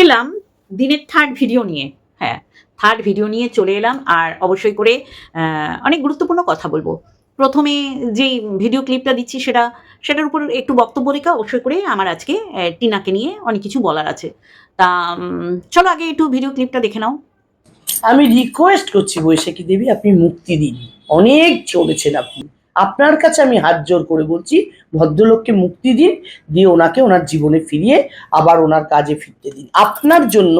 এলাম দিনের third video নিয়ে। হ্যাঁ থার্ড ভিডিও নিয়ে চলে এলাম আর অবশ্যই করে অনেক গুরুত্বপূর্ণ কথা বলব। প্রথমে যেই ভিডিও ক্লিপটা দিচ্ছি সেটা, সেটার উপর একটু বক্তব্য রেখে অবশ্যই করে আমার আজকে টিনাকে নিয়ে অনেক কিছু বলার আছে। তা চলো আগে একটু ভিডিও ক্লিপটা দেখে নাও। আমি রিকোয়েস্ট করছি বৈশাখী দেবী, আপনি মুক্তি দিন। অনেক চলেছেন আপনি। আপনার কাছে আমি হাত জোর করে বলছি, ভদ্রলোককে মুক্তি দিন, দিয়ে ওনাকে ওনার জীবনে ফিরিয়ে আবার ওনার কাজে ফিরতে দিন। আপনার জন্য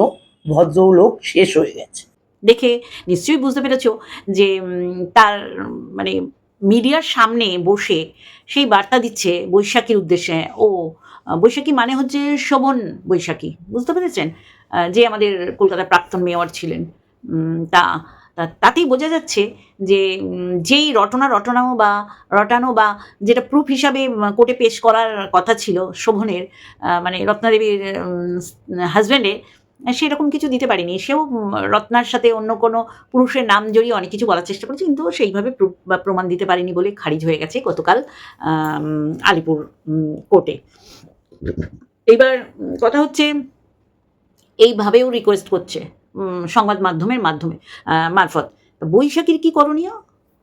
ভদ্রলোক শেষ হয়ে গেছে। দেখে নিশ্চয়ই বুঝতে পেরেছ যে তার মানে মিডিয়ার সামনে বসে সেই বার্তা দিচ্ছে বৈশাখীর উদ্দেশ্যে। ও, বৈশাখী মানে হচ্ছে শোভন বৈশাখী, বুঝতে পেরেছেন? যে আমাদের কলকাতার প্রাক্তন মেয়র ছিলেন। তা তাতেই বোঝা যাচ্ছে যে যেই রটনা রটনাও বা রটানো বা যেটা প্রুফ হিসাবে কোর্টে পেশ করার কথা ছিল শোভনের মানে রত্নাদেবীর হাজব্যান্ডের সেরকম কিছু দিতে পারিনি। সেও রত্নার সাথে অন্য কোনো পুরুষের নাম জড়িয়ে অনেক কিছু বলার চেষ্টা করেছে, কিন্তু সেইভাবে প্রমাণ দিতে পারিনি বলে খারিজ হয়ে গেছে গতকাল আলিপুর কোর্টে এইবার কথা হচ্ছে, এইভাবেও রিকোয়েস্ট করছে। সংবাদ মাধ্যমের মাধ্যমে মারফত। বৈশাখীর কি করণীয়?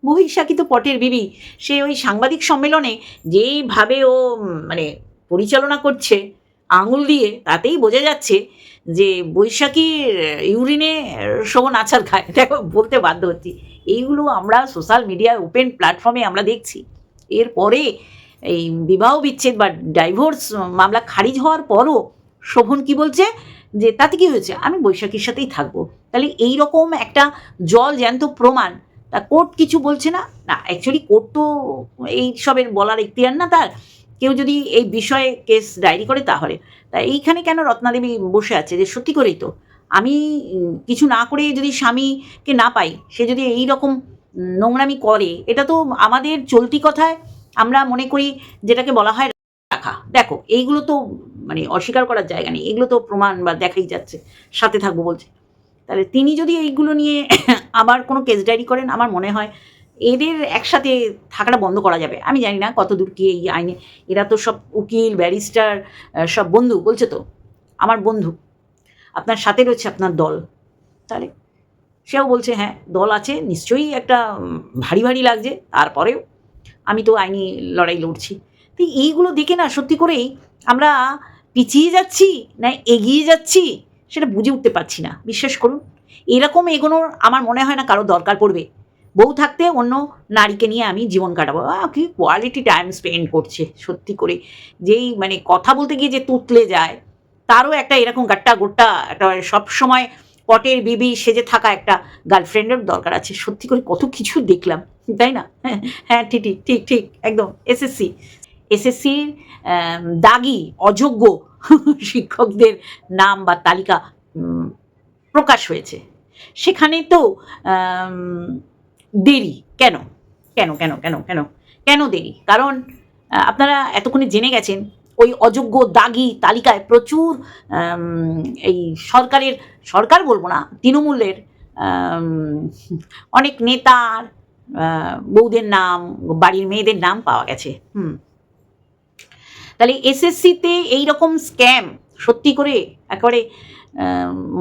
বৈশাখী তো পটের বিবি। সে ওই সাংবাদিক সম্মেলনে যেইভাবে ও মানে পরিচালনা করছে, আঙুল দিয়ে, তাতেই বোঝা যাচ্ছে যে বৈশাখীর ইউরিনে শোভন আছার খায়। দেখো বলতে বাধ্য হচ্ছি। এইগুলো আমরা সোশ্যাল মিডিয়ায় ওপেন প্ল্যাটফর্মে আমরা দেখছি। এরপরে এই বিবাহ বিচ্ছেদ বা ডাইভোর্স মামলা খারিজ হওয়ার পরও শোভন কি বলছে? যে তাতে কি হয়েছে? আমি বৈশাখীর সাথেই থাকব। তাহলে এই রকম একটা জল জ্যান্ত প্রমাণ, তা কোর্ট কিছু বলছে না? না অ্যাকচুয়ালি কোর্ট তো এই সবের বলার ইখতিয়ার না তার। কেউ যদি এই বিষয়ে কেস ডায়েরি করে তাহলে। তা এইখানে কেন রত্নাদেবী বসে আছে? যে সত্যি করেই তো। আমি কিছু না করে যদি স্বামীকে না পাই, সে যদি এই রকম নোংরামি করে, এটা তো আমাদের চলতি কথায় আমরা মনে করি যেটাকে বলা হয় রাখা। দেখো, এইগুলো তো মানে অস্বীকার করার জায়গা নেই। এগুলো তো প্রমাণ বা দেখাই যাচ্ছে। সাথে থাকব বলছে। তাহলে তিনি যদি এইগুলো নিয়ে আবার কোনো কেস ডায়েরি করেন, আমার মনে হয় এদের একসাথে থাকাটা বন্ধ করা যাবে। আমি জানি না কত দূর কি এই আইনে এরা তো সব উকিল ব্যারিস্টার সব বন্ধু, বলছে তো, আমার বন্ধু। আপনার সাথে রয়েছে আপনার দল। তাহলে সেও বলছে হ্যাঁ দল আছে, নিশ্চয়ই একটা ভারী ভারী লাগছে। তারপরেও আমি তো আইনি লড়াই লড়ছি। তো এইগুলো দেখে না সত্যি করেই আমরা পিছিয়ে যাচ্ছি না এগিয়ে যাচ্ছি সেটা বুঝে উঠতে পারছি না। বিশ্বাস করুন, এরকম এগোনোর আমার মনে হয় না কারও দরকার পড়বে। বউ থাকতে অন্য নারীকে নিয়ে আমি জীবন কাটাবো। কি কোয়ালিটি টাইম স্পেন্ড করছে, সত্যি করে। যেই মানে কথা বলতে গিয়ে যে তুতলে যায়, তারও একটা এরকম গাট্টা গোট্টা, একটা সবসময় পটের বিবি সেজে থাকা একটা গার্লফ্রেন্ডের দরকার আছে। সত্যি করে কত কিছু দেখলাম, তাই না? হ্যাঁ হ্যাঁ ঠিক ঠিক ঠিক ঠিক একদম এসএসসি এসএসসির দাগি, অযোগ্য শিক্ষকদের নাম বা তালিকা প্রকাশ হয়েছে। সেখানে তো দেরি। কেন? কেন কেন কেন কেন? কেন দেরি? কারণ আপনারা এতক্ষণে জেনে গেছেন, ওই অযোগ্য, দাগি তালিকায় প্রচুর এই সরকারের, সরকার বলব না, তৃণমূলের অনেক নেতার বউদের নাম, বাড়ির মেয়েদের নাম পাওয়া গেছে। হুম। তাহলে এসএসসিতে এই রকম স্ক্যাম সত্যি করে একেবারে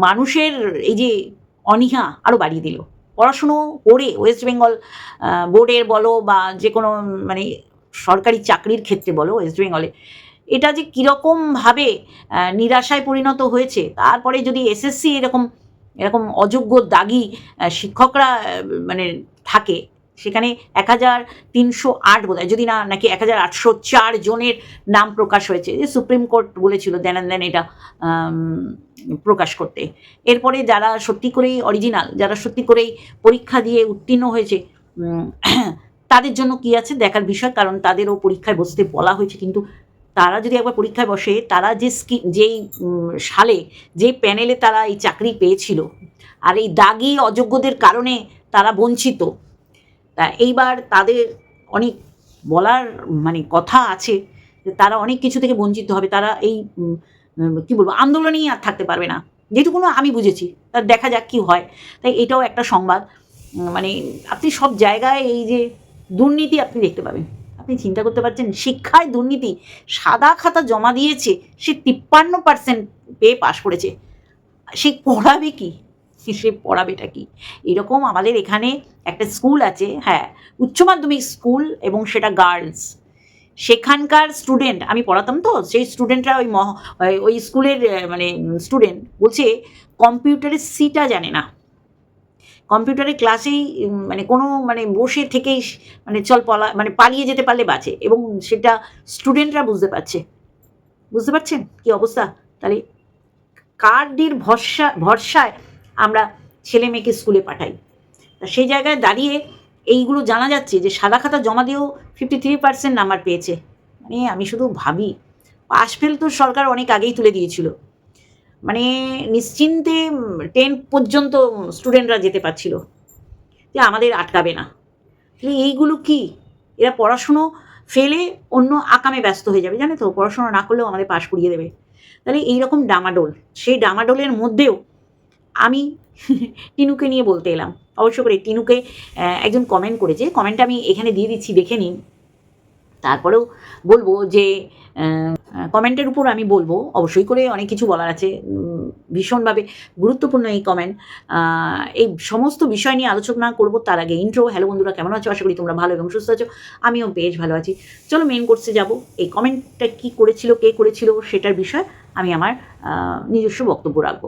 মানুষের এই যে অনীহা আরও বাড়িয়ে দিল। পড়াশুনো করে ওয়েস্ট বেঙ্গল বোর্ডের বলো বা যে কোনো মানে সরকারি চাকরির ক্ষেত্রে বলো ওয়েস্ট বেঙ্গলে এটা যে কীরকমভাবে নিরাশায় পরিণত হয়েছে, তারপরে যদি এসএসসি এরকম এরকম অযোগ্য দাগি শিক্ষকরা মানে থাকে সেখানে এক হাজার তিনশো আট বোধ যদি না, নাকি এক হাজার আটশো চার জনের নাম প্রকাশ হয়েছে। যে সুপ্রিম কোর্ট বলেছিল দেন দেন এটা প্রকাশ করতে। এরপরে যারা সত্যি করেই অরিজিনাল যারা সত্যি করেই পরীক্ষা দিয়ে উত্তীর্ণ হয়েছে তাদের জন্য কি আছে দেখার বিষয়, কারণ তাদেরও পরীক্ষায় বসতে বলা হয়েছে, কিন্তু তারা যদি একবার পরীক্ষায় বসে, তারা যে স্কি, যেই সালে, যে প্যানেলে তারা এই চাকরি পেয়েছিল, আর এই দাগি অযোগ্যদের কারণে তারা বঞ্চিত তা এইবার তাদের অনেক বলার মানে কথা আছে যে তারা অনেক কিছু থেকে বঞ্চিত হবে। তারা এই কি বলব, আন্দোলনেই আর থাকতে পারবে না। যেটুকুনো আমি বুঝেছি তার দেখা যাক কি হয়। তাই এটাও একটা সংবাদ। মানে আপনি সব জায়গায় এই যে দুর্নীতি আপনি দেখতে পাবেন। আপনি চিন্তা করতে পারছেন, শিক্ষায় দুর্নীতি, সাদা খাতা জমা দিয়েছে, সে তিপ্পান্ন পার্সেন্ট পেয়ে পাশ করেছে। সে পড়াবে কি? সে পড়াবেটা কি? এরকম আমাদের এখানে একটা স্কুল আছে হ্যাঁ উচ্চ মাধ্যমিক স্কুল এবং সেটা গার্লস সেখানকার স্টুডেন্ট আমি পড়াতাম তো, সেই স্টুডেন্টরা ওই মহ, ওই স্কুলের মানে স্টুডেন্ট বলছে কম্পিউটারের সিটা জানে না। কম্পিউটারের ক্লাসেই মানে কোনো মানে বসে থেকেই মানে চল পলা মানে পালিয়ে যেতে পারলে বাঁচে এবং সেটা স্টুডেন্টরা বুঝতে পারছে। বুঝতে পারছেন কি অবস্থা? তাহলে কার্ডের ভরসা, ভরসায় আমরা ছেলে মেয়েকে স্কুলে পাঠাই। তা সেই জায়গায় দাঁড়িয়ে এইগুলো জানা যাচ্ছে যে সাদা খাতা জমা দিয়েও ফিফটি থ্রি পার্সেন্ট নাম্বার পেয়েছে। মানে আমি শুধু ভাবি, পাশ ফেল তো সরকার অনেক আগেই তুলে দিয়েছিল। মানে নিশ্চিন্তে টেন পর্যন্ত স্টুডেন্টরা যেতে পারছিল। যে আমাদের আটকাবে না। তাহলে এইগুলো কি? এরা পড়াশুনো ফেলে অন্য আকামে ব্যস্ত হয়ে যাবে। জানে তো, পড়াশোনা না করলেও আমাদের পাশ করিয়ে দেবে। তাহলে এইরকম ডামাডোল, সেই ডামাডোলের মধ্যেও আমি টিনুকে নিয়ে বলতে এলাম। অবশ্য করে টিনুকে একজন কমেন্ট করেছে কমেন্টটা আমি এখানে দিয়ে দিচ্ছি, দেখে নিন। তারপরেও বলব যে কমেন্টের উপর আমি বলব, অবশ্যই করে অনেক কিছু বলার আছে ভীষণভাবে গুরুত্বপূর্ণ এই কমেন্ট এই সমস্ত বিষয় নিয়ে আলোচনা করব, তার আগে ইন্ট্রো হ্যালো বন্ধুরা, কেমন আছো? আশা করি তোমরা ভালো এবং সুস্থ আছো। আমিও বেশ ভালো আছি। চলো মেন কোর্সে যাব। এই কমেন্টটা কি করেছিল, কে করেছিল, সেটার বিষয়ে আমি আমার নিজস্ব বক্তব্য রাখব।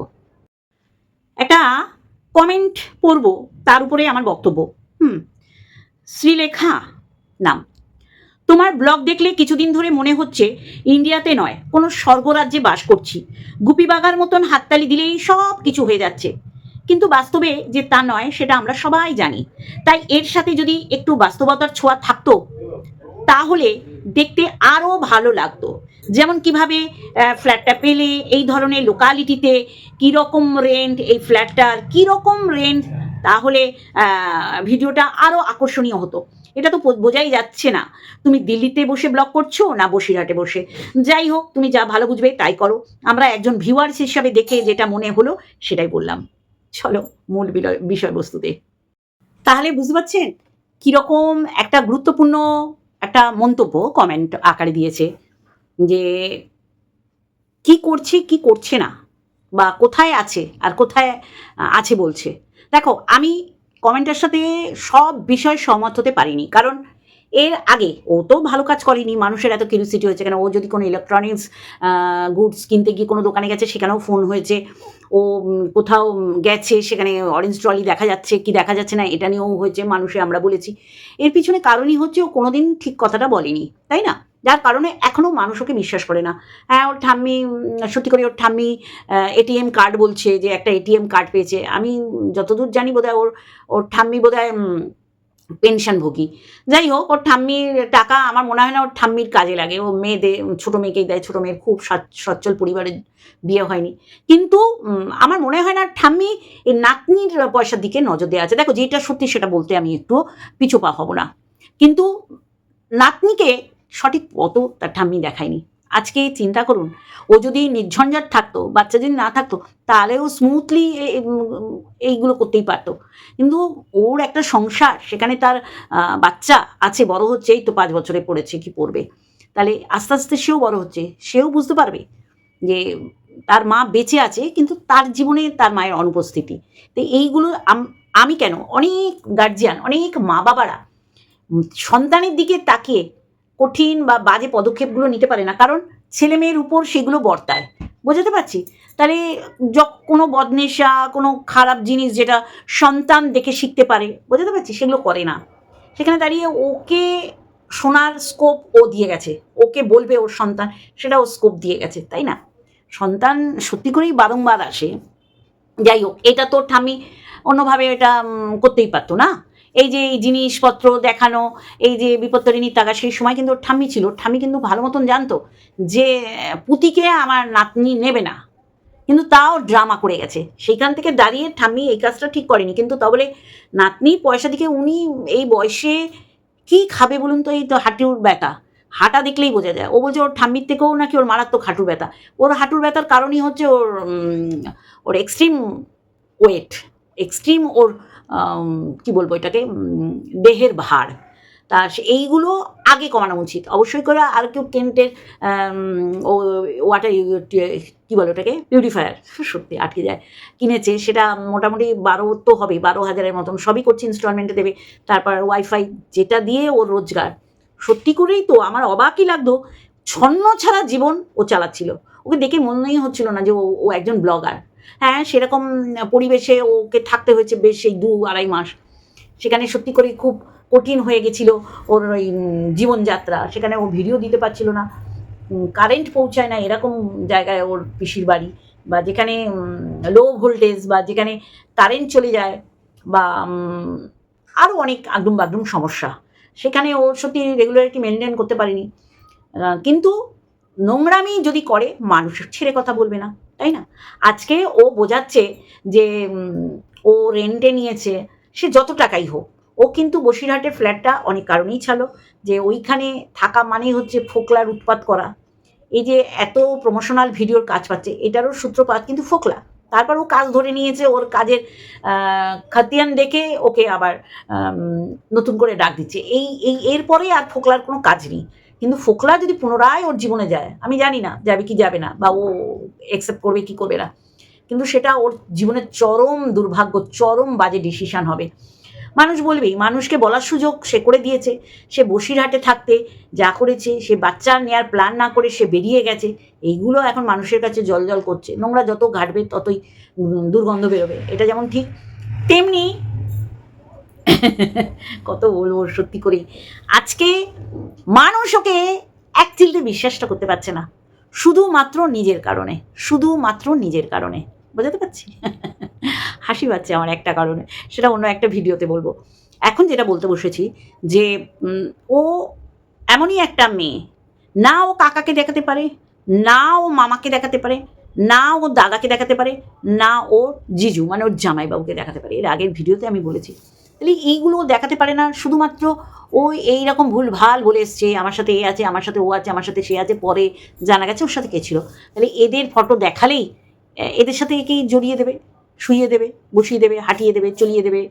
একটা কমেন্ট পড়ব, তার উপরে আমার বক্তব্য। হুম, শ্রীলেখা নাম। তোমার ব্লগ দেখলে কিছুদিন ধরে মনে হচ্ছে ইন্ডিয়াতে নয়, কোনো স্বর্গরাজ্যে বাস করছি। গুপি বাগার মতন হাততালি দিলেই সব কিছু হয়ে যাচ্ছে। কিন্তু বাস্তবে যে তা নয়, সেটা আমরা সবাই জানি। তাই এর সাথে যদি একটু বাস্তবতার ছোঁয়া থাকতো, তাহলে দেখতে আরও ভালো লাগতো। যেমন কীভাবে ফ্ল্যাটটা পেলে এই ধরনের লোকালিটিতে কীরকম রেন্ট এই ফ্ল্যাটটার কীরকম রেন্ট তাহলে ভিডিওটা আরও আকর্ষণীয় হতো। এটা তো বোঝাই যাচ্ছে না। তুমি দিল্লিতে বসে ব্লগ করছ না বসিরহাটে বসে? যাই হোক, তুমি যা ভালো বুঝবে তাই করো। আমরা একজন ভিউয়ার্স হিসাবে দেখে যেটা মনে হলো সেটাই বললাম। চলো, মূল বিষয়বস্তুতে। তাহলে বুঝতে পারছেন? কীরকম একটা গুরুত্বপূর্ণ একটা মন্তব্য কমেন্ট আকারে দিয়েছে। যে কি করছে কি করছে না? বা কোথায় আছে আর কোথায় আছে বলছে। দেখো, আমি কমেন্টের সাথে সব বিষয় সহমত হতে পারিনি। কারণ এর আগে ও তো ভালো কাজ করেনি, মানুষের এত কিউরিসিটি হয়েছে কেন? ও যদি কোনো ইলেকট্রনিক্স গুডস কিনতে গিয়ে কোনো দোকানে গেছে, সেখানেও ফোন হয়েছে। ও কোথাও গেছে, সেখানে অরেঞ্জ ট্রলি দেখা যাচ্ছে, কি দেখা যাচ্ছে না, এটা নিয়েও হয়েছে, মানুষে আমরা বলেছি। এর পিছনে কারণই হচ্ছে ও কোনোদিন ঠিক কথাটা বলেনি, তাই না? যার কারণে এখনও মানুষ ওকে বিশ্বাস করে না। হ্যাঁ ওর ঠাম্মি সত্যি করে ওর ঠাম্মি এটিএম কার্ড বলছে যে একটা এটিএম কার্ড পেয়েছে। আমি যতদূর জানি বোধহয় ওর ওর ঠাম্মি বোধহয় পেনশনভোগী। যাই হোক, ওর ঠাম্মির টাকা আমার মনে হয় না ওর ঠাম্মির কাজে লাগে। ও মেয়েদের ছোটো মেয়েকেই দেয়। ছোটো মেয়ের খুব সচ্- সচ্ছল পরিবারের বিয়ে হয়নি। কিন্তু আমার মনে হয় না ঠাম্মি এই নাতনির পয়সার দিকে নজর দেওয়া আছে। দেখো, যেটা সত্যি সেটা বলতে আমি একটু পিছু পা হব না। কিন্তু, নাতনিকে সঠিক পথও তার ঠাম্মি দেখায়নি। আজকে চিন্তা করুন, ও যদি নির্ঝঞ্ঝাট থাকতো, বাচ্চা যদি না থাকতো, তাহলে ও স্মুথলি এইগুলো করতেই পারতো। কিন্তু ওর একটা সংসার, সেখানে তার বাচ্চা আছে, বড় হচ্ছে এই তো পাঁচ বছরে পড়েছে, কি পড়বে? তাহলে আস্তে আস্তে সেও বড় হচ্ছে, সেও বুঝতে পারবে যে তার মা বেঁচে আছে, কিন্তু তার জীবনে তার মায়ের অনুপস্থিতি। তো এইগুলো আম- আমি কেন, অনেক গার্জিয়ান অনেক মা বাবারা সন্তানের দিকে তাকিয়ে কঠিন বা বাজে পদক্ষেপগুলো নিতে পারে না। কারণ ছেলে মেয়ের উপর সেগুলো বর্তায়। বোঝাতে পারছি? তাহলে যখ- কোনো বদনেশা, কোনো খারাপ জিনিস যেটা সন্তান দেখে শিখতে পারে, বোঝাতে পারছি? সেগুলো করে না। সেখানে দাঁড়িয়ে ওকে শোনার স্কোপ ও দিয়ে গেছে। ওকে বলবে ওর সন্তান সেটা ও স্কোপ দিয়ে গেছে, তাই না? সন্তান সত্যি করেই বারংবার আসে। যাই হোক, এটা তো ঠামি অন্যভাবে এটা করতেই পারতো না। এই যে এই জিনিসপত্র দেখানো, এই যে বিপত্তরিণী টাকা সেই সময় কিন্তু ওর ঠাম্মি ছিল। ওর ঠাম্মি কিন্তু ভালো মতন জানতো যে, পুতিকে আমার নাতনি নেবে না। কিন্তু তাও ড্রামা করে গেছে। সেইখান থেকে দাঁড়িয়ে ঠাম্মি এই কাজটা ঠিক করেনি। কিন্তু তা বলে নাতনি পয়সা দিকে উনি এই বয়সে কি খাবে বলুন তো? এই তো হাঁটুর ব্যথা। হাঁটা দেখলেই বোঝা যায়। ও বলছে, ওর ঠাম্মির থেকেও নাকি ওর মারাত্মক হাঁটুর ব্যথা। ওর হাঁটুর ব্যথার কারণই হচ্ছে ওর ওর এক্সট্রিম ওয়েট এক্সট্রিম ওর কি বলব এটাকে? দেহের ভার। তা এইগুলো আগে কমানো উচিত। অবশ্যই করে আর কেউ কেন্টের ওয়াটার কী বলে ওটাকে? পিউরিফায়ার সত্যি আটকে যায়। কিনেছে, সেটা মোটামুটি বারো তো হবে বারো হাজারের মতন। সবই করছে ইনস্টলমেন্টে দেবে। তারপর ওয়াইফাই যেটা দিয়ে ওর রোজগার। সত্যি করেই তো আমার অবাকই লাগতো, ছন্ন ছাড়া জীবন ও চালাচ্ছিল। ওকে দেখে মনেই হচ্ছিল না যে ও একজন ব্লগার হ্যাঁ সেরকম পরিবেশে ওকে থাকতে হয়েছে বেশ সেই দু আড়াই মাস। সেখানে সত্যি করে খুব কঠিন হয়ে গেছিল ওর ওই জীবনযাত্রা। সেখানে ও ভিডিও দিতে পারছিল না। কারেন্ট পৌঁছায় না এরকম জায়গায় ওর পিসির বাড়ি বা যেখানে লো ভোল্টেজ বা যেখানে কারেন্ট চলে যায় বা আরও অনেক আগডুম বাগডুম সমস্যা। সেখানে ও সত্যি রেগুলারিটি মেনটেন করতে পারেনি। কিন্তু নোংরামি যদি করে, মানুষ ছেড়ে কথা বলবে না। তাই না? আজকে ও বোঝাচ্ছে যে ও রেন্টে নিয়েছে, সে যত টাকাই হোক, ও কিন্তু বসিরহাটের ফ্ল্যাটটা অনেক কারণেই ছাড়ো যে ওইখানে থাকা মানেই হচ্ছে ফোকলার উৎপাত করা। এই যে এত প্রমোশনাল ভিডিওর কাজ পাচ্ছে, এটারও সূত্রপাত কিন্তু ফোকলা। তারপর ও কাজ ধরে নিয়েছে, ওর কাজের খাতিয়ান দেখে ওকে আবার নতুন করে ডাক দিচ্ছে। এই এই, এরপরে আর ফোকলার কোনো কাজ নেই। কিন্তু ফোকলা যদি পুনরায় ওর জীবনে যায়, আমি জানি না যাবে কি যাবে না বা ও অ্যাকসেপ্ট করবে কি করবে না, কিন্তু সেটা ওর জীবনের চরম দুর্ভাগ্য, চরম বাজে ডিসিশান হবে। মানুষ বলবেই মানুষকে বলার সুযোগ সে করে দিয়েছে, সে বসিরহাটে থাকতে যা করেছে, সে বাচ্চা নেওয়ার প্ল্যান না করে সে বেরিয়ে গেছে, এইগুলো এখন মানুষের কাছে জল জল করছে। নোংরা যত ঘাটবে ততই দুর্গন্ধ বেরোবে। এটা যেমন ঠিক, তেমনি কত বলব সত্যি করে আজকে মানুষ ওকে এক চিলতে বিশ্বাসটা করতে পারছে না। শুধুমাত্র নিজের কারণে, শুধুমাত্র নিজের কারণে। বোঝাতে পারছি? হাসি পাচ্ছে আমার একটা কারণে, সেটা অন্য একটা ভিডিওতে বলব। এখন যেটা বলতে বসেছি যে ও এমনই একটা মেয়ে। না ও কাকাকে দেখাতে পারে, না ও মামাকে দেখাতে পারে, না ও দাদাকে দেখাতে পারে, না ও জিজু মানে ওর জামাইবাবুকে দেখাতে পারে। এর আগের ভিডিওতে আমি বলেছি তাহলে এইগুলো দেখাতে পারে না। শুধুমাত্র ও এইরকম ভুল ভালো বলে এসছে, আমার সাথে এ আছে, আমার সাথে ও আছে, আমার সাথে সে আছে পরে জানা গেছে ওর সাথে কে ছিল। তাহলে এদের ফটো দেখালেই এদের সাথে একেই জড়িয়ে দেবে, শুইয়ে দেবে, বসিয়ে দেবে, হাঁটিয়ে দেবে, চলিয়ে দেবে,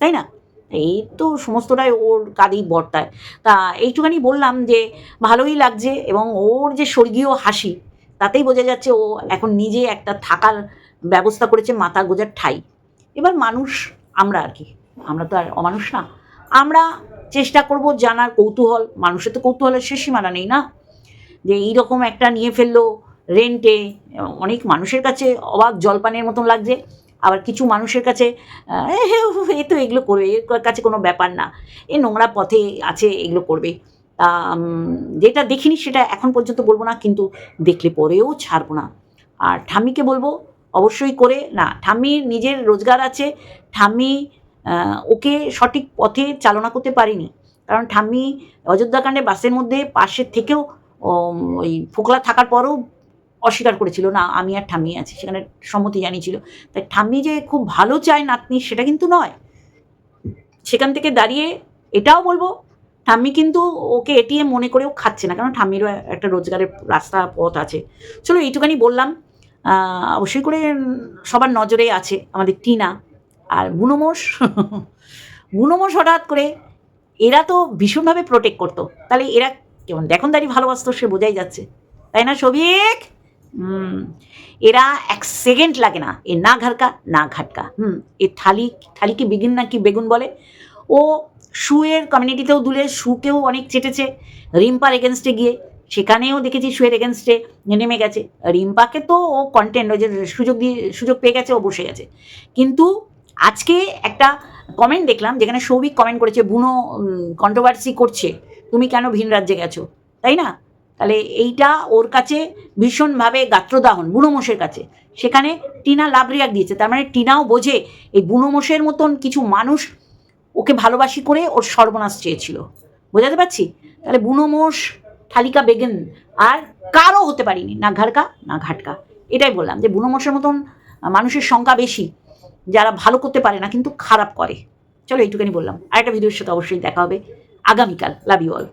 তাই না? এই তো সমস্তটাই ওর কাঁধেই বর্তায়। তা এইটুখানি বললাম যে ভালোই লাগছে এবং ওর যে স্বর্গীয় হাসি, তাতেই বোঝা যাচ্ছে ও এখন নিজে একটা থাকার ব্যবস্থা করেছে মাথা গোজার ঠাই। এবার মানুষ, আমরা আর কি। আমরা তো আর অমানুষ না। আমরা চেষ্টা করব জানার কৌতূহল। মানুষের তো কৌতূহলের শেষ সীমানা নেই না? যে এইরকম একটা নিয়ে ফেলল রেন্টে অনেক মানুষের কাছে অবাক জলপানের মতন লাগছে। আবার কিছু মানুষের কাছে, এ তো এগুলো করবে, এর কাছে কোনো ব্যাপার না। এ নোংরা পথে আছে, এগুলো করবে। তা যেটা দেখিনি সেটা এখন পর্যন্ত বলব না, কিন্তু দেখলে পরেও ছাড়বো না। আর ঠাম্মিকে বলব, অবশ্যই করে, না, ঠাম্মির নিজের রোজগার আছে। ঠাম্মি ওকে সঠিক পথে চালনা করতে পারিনি। কারণ ঠাম্মি অযোধ্যাকাণ্ডে বাসের মধ্যে পাশের থেকেও ওই ফোকলা থাকার পরেও অস্বীকার করেছিল, না, আমি আর ঠাম্মি আছি। সেখানে সম্মতি জানিয়েছিল। তাই ঠাম্মি যে খুব ভালো চায় নাতনি, সেটা কিন্তু নয়। সেখান থেকে দাঁড়িয়ে এটাও বলব, ঠাম্মি কিন্তু ওকে এটিএম মনে করেও খাচ্ছে না, কারণ ঠাম্মিরও একটা রোজগারের রাস্তা পথ আছে। চলো এইটুখানি বললাম। অবশ্যই করে সবার নজরে আছে আমাদের টিনা। আর বুনোমোষ বুনোমোষ হঠাৎ করে এরা তো ভীষণভাবে প্রোটেক্ট করতো। তাহলে এরা কেমন? দেখুন দাঁড়িয়ে ভালোবাসতো সে বোঝাই যাচ্ছে। তাই না সবিক হুম। এরা এক সেকেন্ড লাগে না। এ না ঘাটকা না ঘাটকা। হুম। এ থালি থালিকে বেগুন না কি বেগুন বলে? ও শুয়ের কমিউনিটিতেও দুলে শুকেও অনেক চেটেছে। রিম্পার এগেনস্টে গিয়ে সেখানেও দেখেছি শুয়ের এগেনস্টে নেমে গেছে। রিম্পাকে তো ও কন্টেন্ট ওই যে সুযোগ দিয়ে সুযোগ পেয়ে গেছে ও বসে গেছে। কিন্তু আজকে একটা কমেন্ট দেখলাম যেখানে সৌভিক কমেন্ট করেছে, বুনো কন্ট্রোভার্সি করছে। তুমি কেন ভিন রাজ্যে গেছো? তাই না? তাহলে এইটা ওর কাছে ভীষণভাবে গাত্রদাহন বুনোমোষের কাছে। সেখানে টিনা লাভ রিয়াক দিয়েছে। তার মানে টিনাও বোঝে, এই বুনোমোষের মতন কিছু মানুষ ওকে ভালোবাসি করে ওর সর্বনাশ চেয়েছিল। বোঝাতে পারছি? তাহলে বুনোমোষ থালিকা বেগেন আর কারও হতে পারিনি, না ঘাটকা না ঘাটকা। এটাই বললাম যে বুনোমোষের মতন মানুষের সংখ্যা বেশি। যারা ভালো করতে পারে না কিন্তু খারাপ করে। চলো এইটুকুনি বললাম। আরেকটা ভিডিওর সাথে অবশ্যই দেখা হবে। আগামীকাল। Love you all